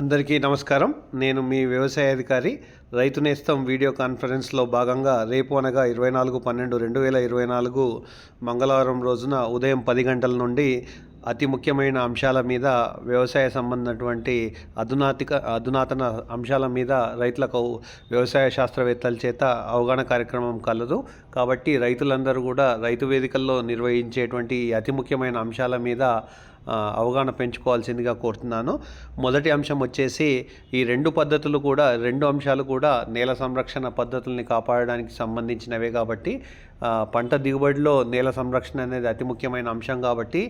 అందరికీ నమస్కారం. నేను మీ వ్యవసాయ అధికారి రైతు నేస్తం వీడియో కాన్ఫరెన్స్లో భాగంగా రేపు అనగా ఇరవై నాలుగు పన్నెండు రెండు వేల ఇరవై నాలుగు మంగళవారం రోజున ఉదయం పది గంటల నుండి అతి ముఖ్యమైన అంశాల మీద వ్యవసాయ సంబంధమైనటువంటి అధునాతిక అధునాతన అంశాల మీద రైతులకు వ్యవసాయ శాస్త్రవేత్తల చేత అవగాహన కార్యక్రమం కలదు. కాబట్టి రైతులందరూ కూడా రైతు వేదికల్లో నిర్వహించేటువంటి అతి ముఖ్యమైన అంశాల మీద అవగాహన పెంచుకోవాల్సిందిగా కోరుతున్నాను. మొదటి అంశం వచ్చేసి ఈ రెండు పద్ధతులు కూడా రెండు అంశాలు కూడా నేల సంరక్షణ పద్ధతుల్ని కాపాడడానికి సంబంధించినవే కాబట్టి పంట దిగుబడిలో నేల సంరక్షణ అనేది అతి ముఖ్యమైన అంశం కాబట్టి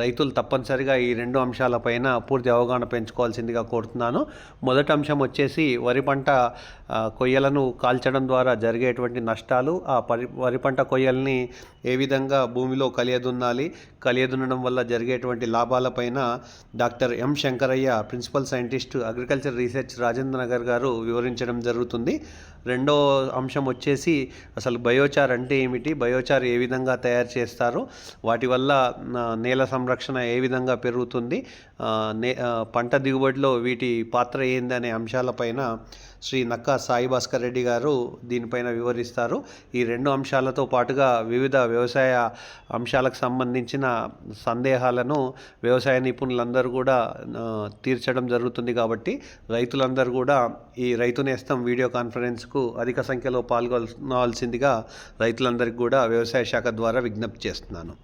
రైతులు తప్పనిసరిగా ఈ రెండు అంశాలపైన పూర్తి అవగాహన పెంచుకోవాల్సిందిగా కోరుతున్నాను. మొదటి అంశం వచ్చేసి వరి పంట కొయ్యలను కాల్చడం ద్వారా జరిగేటువంటి నష్టాలు ఆ పరి వరి పంట కొయ్యల్ని ఏ విధంగా భూమిలో కలియదున్నాలి కలియదున్నడం వల్ల జరిగేటువంటి లాభం లాభాలపైన doctor M Shankaraiah principal scientist agriculture research Rajendra Nagar గారు వివరించడం జరుగుతుంది. రెండో అంశం వచ్చేసి అసలు బయోచార్ అంటే ఏమిటి? బయోచార్ ఏ విధంగా తయారు చేస్తారు? వాటి వల్ల నేల సంరక్షణ ఏ విధంగా పెరుగుతుంది? నే పంట దిగుబడిలో వీటి పాత్ర ఏందనే అంశాలపైన శ్రీ నక్కా సాయి భాస్కర్ రెడ్డి గారు దీనిపైన వివరిస్తారు. ఈ రెండు అంశాలతో పాటుగా వివిధ వ్యవసాయ అంశాలకు సంబంధించిన సందేహాలను వ్యవసాయ నిపుణులందరూ కూడా తీర్చడం జరుగుతుంది కాబట్టి రైతులందరూ కూడా ఈ రైతు నేస్తం వీడియో కాన్ఫరెన్స్కు అధిక సంఖ్యలో పాల్గొనాల్సిందిగా రైతులందరికీ కూడా వ్యవసాయ శాఖ ద్వారా విజ్ఞప్తి చేస్తున్నాను.